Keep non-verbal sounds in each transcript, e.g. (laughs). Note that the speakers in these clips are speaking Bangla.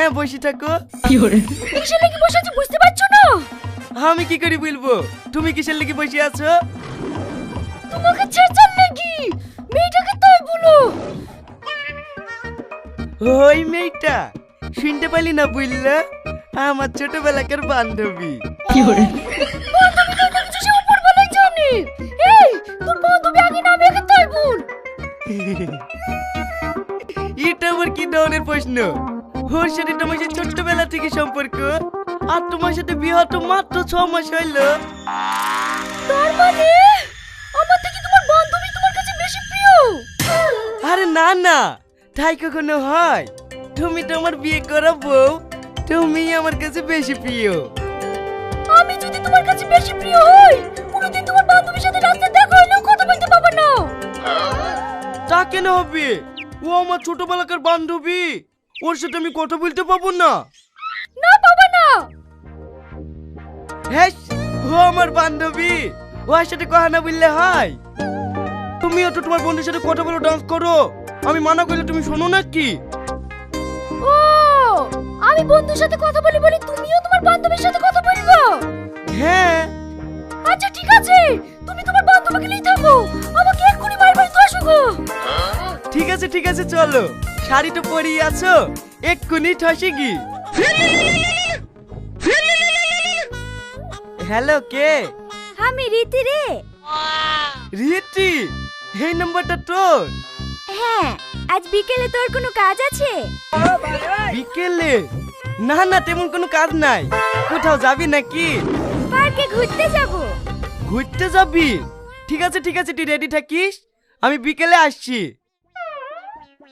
হ্যাঁ বসে থাকো। কিসের লেগে বসে আছি বুঝতে পারছ না? আমি কি করে বলব? তুমি কিসের লেগে বসে আছো? তোমাকে ছেড়ছাড় লেগে? মেয়েটাকে তাই বলো। ওই মেয়েটা শুনতে পারলি না বুঝলা আমার ছোটবেলাকার বান্ধবী। বান্ধবী তো কিছু সে উপর জানে এই তোর বান্ধবী আগে নামে আগে তাই বল। (laughs) এটা আমার কি ধরনের প্রশ্ন? ওর সাথে তোমার সাথে ছোট্টবেলা থেকে সম্পর্ক। আর তোমার সাথে বিয়ে হতো মাত্র ছ মাস হইল। তার মানে? আমার থেকে তোমার বান্ধবী তোমার কাছে বেশি প্রিয়? আরে না না। তাই কখনো হয়? তুমি তো আমার বিয়ে করা বউ তুমি আমার কাছে বেশি প্রিয়। আমি যদি তোমার কাছে বেশি প্রিয় হই কোনোদিন তোমার বান্ধবীর সাথে রাস্তায় দেখা কথা বলতে পারবে না। তা কেন হবে? ও আমার ছোটবেলাকার বান্ধবী। ওর সাথে আমি কথা বলতে পাবো না। না পাবে না। হ্যাঁ ও আমার বান্ধবী। ওর সাথে কথা না বললে হয়। তুমিও তো তোমার বন্ধুর সাথে কথা বলে ডান্স করো। আমি মানা করলে তুমি শোনো না কি ও আমি বন্ধুর সাথে কথা বলি বলি তুমিও তোমার বান্ধবীর সাথে কথা বলব? হ্যাঁ। আচ্ছা ঠিক আছে। তুমি তোমার বান্ধবীকে নিয়ে থাকো। আমাকে এক্ষুনি বাড়ি বাড়ি তো আসো গো। ঠিক আছে ঠিক আছে চলো। শাড়ি তো পরিয়ে আছো? এক্ষুনি ঠসে গি। হ্যালো কে? আমি রীতি রে। রিয়েটি এই নাম্বারটা তোর? হ্যাঁ আজ বিকেলে তোর কোনো কাজ আছে? বিকেলে? না না তেমন কোনো কাজ নাই। কোথাও যাবি নাকি? পার্কে ঘুরতে যাব। ঘুরতে যাবি? ঠিক আছে ঠিক আছে তুই রেডি থাকিস? আমি বিকেলে আসছি।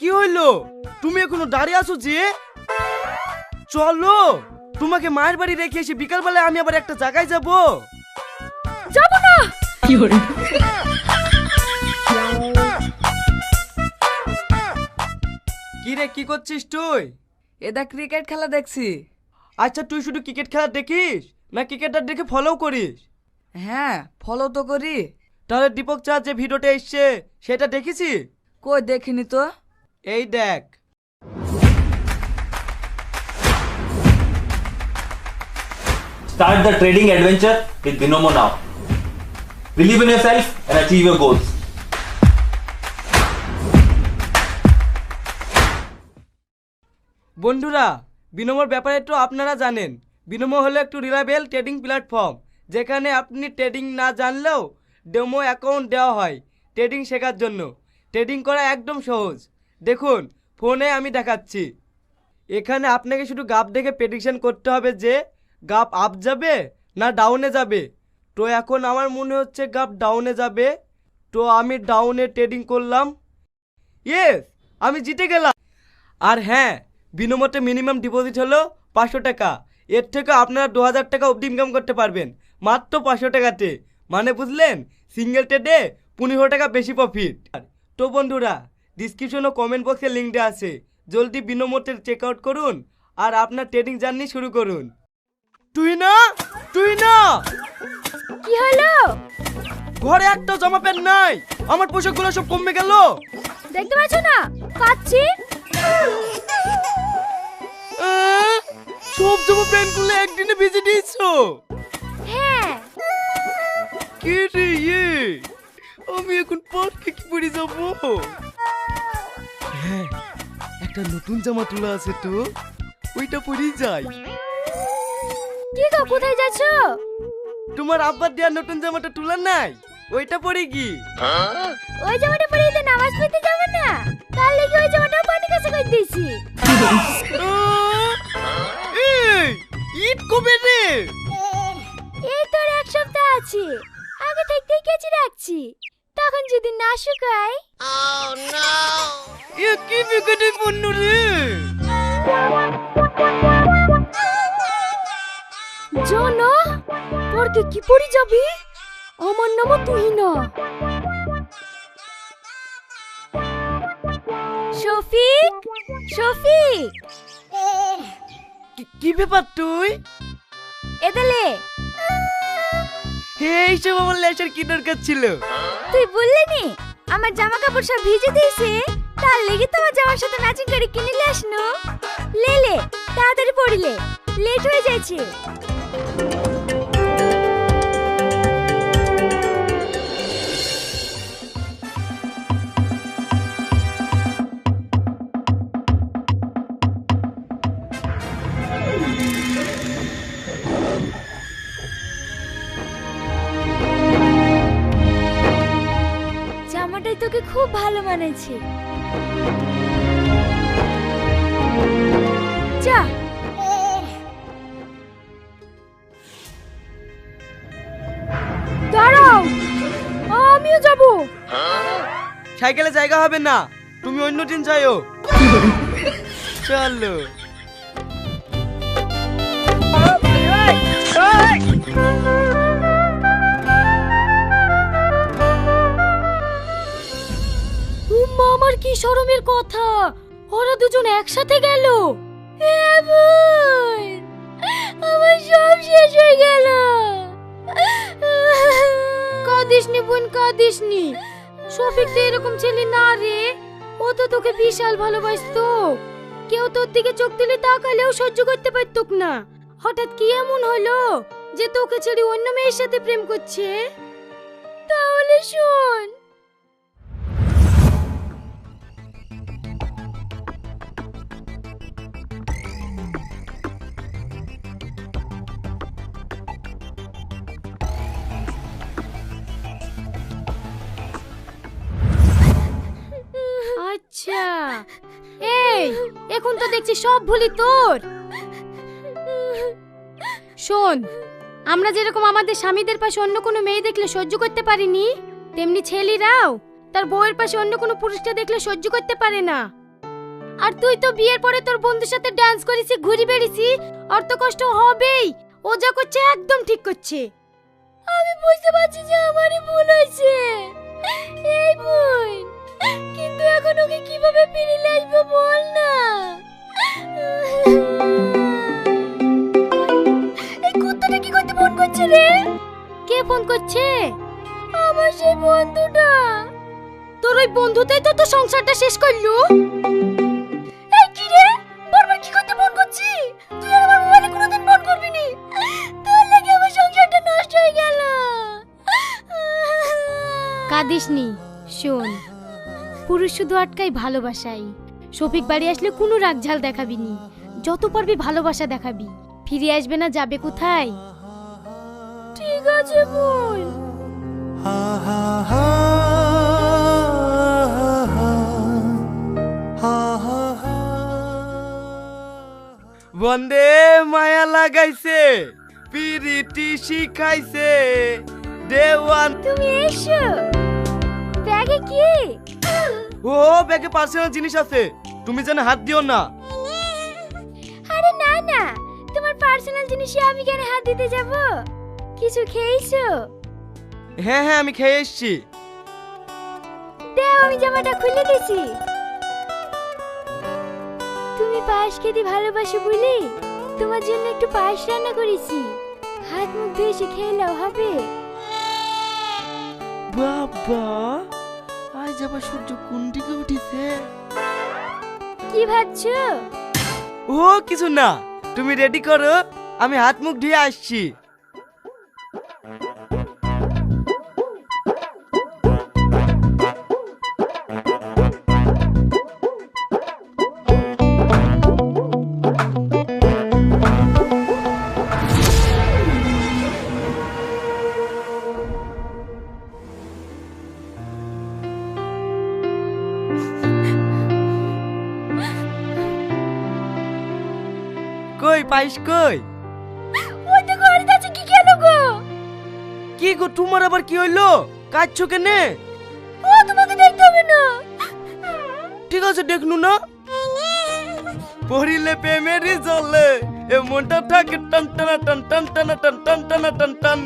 কি হইল? তুমি এখনও দাঁড়িয়ে আছো যে? চলো তোমাকে মায়ের বাড়ি রেখে এসে বিকালবেলায় আমি আবার একটা জায়গায় যাব। যাব না! কি রে কি করছিস তুই? এটা ক্রিকেট খেলা দেখছি। আচ্ছা তুই শুধু ক্রিকেট খেলা দেখিস না ক্রিকেটার দেখে ফলো করিস? হ্যাঁ ফলো তো করি। তাহলে দীপক চা যে ভিডিওটা এসছে সেটা দেখেছি কই দেখিনি তো? এই দেখ Start the trading adventure with Binomo now. Believe in yourself and achieve your goals. বন্ধুরা বিনমোর ব্যাপারে তো আপনারা জানেন বিনমো হলো একটু রিলায়েবল ট্রেডিং প্ল্যাটফর্ম যেখানে আপনি ট্রেডিং না জানলেও ডেমো অ্যাকাউন্ট দেওয়া হয় ট্রেডিং শেখার জন্য ট্রেডিং করা একদম সহজ দেখুন, ফোনে আমি দেখাচ্ছি। এখানে আপনাকে শুধু গাপ দেখে প্রেডিকশন করতে হবে যে গাপ আপ যাবে না ডাউনে যাবে। তো এখন আমার মনে হচ্ছে গাপ ডাউনে যাবে। তো আমি ডাউনে ট্রেডিং করলাম। ইয়েস আমি জিতে গেলাম। আর হ্যাঁ বিনমতে মিনিমাম ডিপোজিট হলো পাঁচশো টাকা। এর থেকে আপনারা দু হাজার টাকা অবধি ইনকাম করতে পারবেন। মাত্র পাঁচশো টাকাতে। মানে বুঝলেন সিঙ্গেল ট্রেডে পনেরো টাকা বেশি প্রফিট তো বন্ধুরা ডিসক্রিপশন ও কমেন্ট বক্সে লিঙ্ক দেওয়া আছে। জলদি বিনমোতে চেক আউট করুন আর আপনার ট্রেডিং জার্নি শুরু করুন। তুই না তুই না। কি হলো? ঘরে একটা জামা প্যান্ট নাই আমার পোশাকগুলো সব কমে গেল। দেখতে পাচ্ছ না? কাচ্ছি সব জামা প্যান্টগুলো একদিনে ভিজে দিয়েছ। হ্যাঁ। কে রে ইয়ে? আমি এখন পার্কে কি পরে যাব? হ্যাঁ একটা নতুন জামা তোলা আছে তো। ওইটা পরেই যাই। কি গো কোথায় যাচ্ছ? তোমার আব্বার দেওয়ার নতুন জামাটা তোলা নাই? ওইটা পরে কি? ওই জামাটা পরে ঈদে নামাজ পড়তে যাবে না। কাল লেগে ওই জামাটা পানি কাছে করে দিয়েছি। ঈদ কবে রে? এই তোর এক সপ্তাহ আছে। আগে থাকতেই কেচে রাখছি। তখন যদি না শুকায়। এ কি বিকেটে পণ্য রে? জানো পরকে কি পরি যাবি? আমার নামও তুই না শফিক শফিক। কি- কি ব্যাপার তুই? এদেলে এইসব আমার লেসার কি দরকার ছিল। তুই বললি নি আমার জামা কাপড় সব ভিজে দিয়েছে? তার লেগে তোমার জামার সাথে ম্যাচিং করে কিনে নিয়ে আসনো। লেলে তাড়াতাড়ি পড়িলে। লেট হয়ে যাচ্ছে। তোকে খুব ভালো মানেছে যা। দাঁড়াও। আমিও যাব। সাইকেলে জায়গা হবে না। তুমি অন্য দিন যাইও। চলো। আমার কি শরমের কথা? ওরা দুজন একসাথে গেল। আমার সব শেষ হয়ে গেল। বোন শফিক তো এরকম ছেলে না রে। ও তো তোকে বিশাল ভালোবাসতো। কেউ তোর দিকে চোখ দিলে তাকালেও সহ্য করতে পারতুক না। হঠাৎ কি এমন হলো যে তোকে ছেড়ে অন্য মেয়ের সাথে প্রেম করছে? তাহলে শোন। এই, এখন তো দেখছি সব ভুলি তোর। শোন, আমরা যেরকম আমাদের স্বামীদের পাশে অন্য কোনো মেয়ে দেখলে সহ্য করতে পারিনি, তেমনি ছেলেরাও তার বউয়ের পাশে অন্য কোনো পুরুষকে দেখলে সহ্য করতে পারে না। আর তুই তো বিয়ের পরে তোর বন্ধুর সাথে ডান্স করেছি, ঘুরি বেড়েছি আর কষ্ট হবেই, ও যা করছে একদম ঠিক করছে। আমি বুঝতে পারছি যে আমারই ভুল হয়েছে। এই বোন। কিন্তু এখন ওকে কীভাবে ফিরিয়ে আসব বল না। এই কুত্তাটা কি করতে ফোন করছে রে? কে ফোন করছে? আমার সেই বন্ধুটা। তোর ওই বন্ধুটাই তো তোর সংসারটা শেষ করল। এই কি রে? বারবার কি করতে ফোন করছি? তুই আর আমার মোবাইলে কোনোদিন ফোন করবি নি? তোর লাগে আমার সংসারটা নষ্ট হয়ে গেল। কাঁদিসনি শোন। পুরুষ শুধু আটকাই ভালোবাসাই শফিক বাড়ি আসলে কোনো রাগঝাল দেখাবি নি। যত পারবি ভালোবাসা দেখাবি। ফিরে আসবে না যাবে কোথায়? ঠিক আছে বোন। বন্দে মায়া লাগাইছে পিরিটি শিখাইছে দেওয়ান। তুমি এসো। ব্যাগে কি? ও ব্যাগে পার্সোনাল জিনিস আছে। তুমি যেন হাত দিও না। আরে না না। তোমার পার্সোনাল জিনিসে আমি কেন হাত দিতে যাব? কিছু খেয়েছো? হ্যাঁ হ্যাঁ আমি খেয়ে এসছি। দেও আমি জামাটা খুলে দিছি। তুমি পায়েস খেতে ভালোবাসো বলি তোমার জন্য একটু পায়েস রান্না করেছি। হাত মুখ ধুয়ে এসে খেয়ে নাও হবে? বাবা! আবার সূর্য কোন দিকে উঠেছে? কি ভাবছ? ও কিছু না। তুমি রেডি করো? আমি হাত মুখ ধুয়ে আসছি। পাইস কই? ওই তো ঘরে আছে কি গেল গো? কি গো তোমার আবার কি হইল? কাচ্ছো কেনে? ও তোমাকে দেখতে হবে না। ঠিক আছে দেখনু না। পড়িলে প্রেমেরই জলে এ মনটা থাকে টান টানা টান টান টানা টান টান টানা টান টান।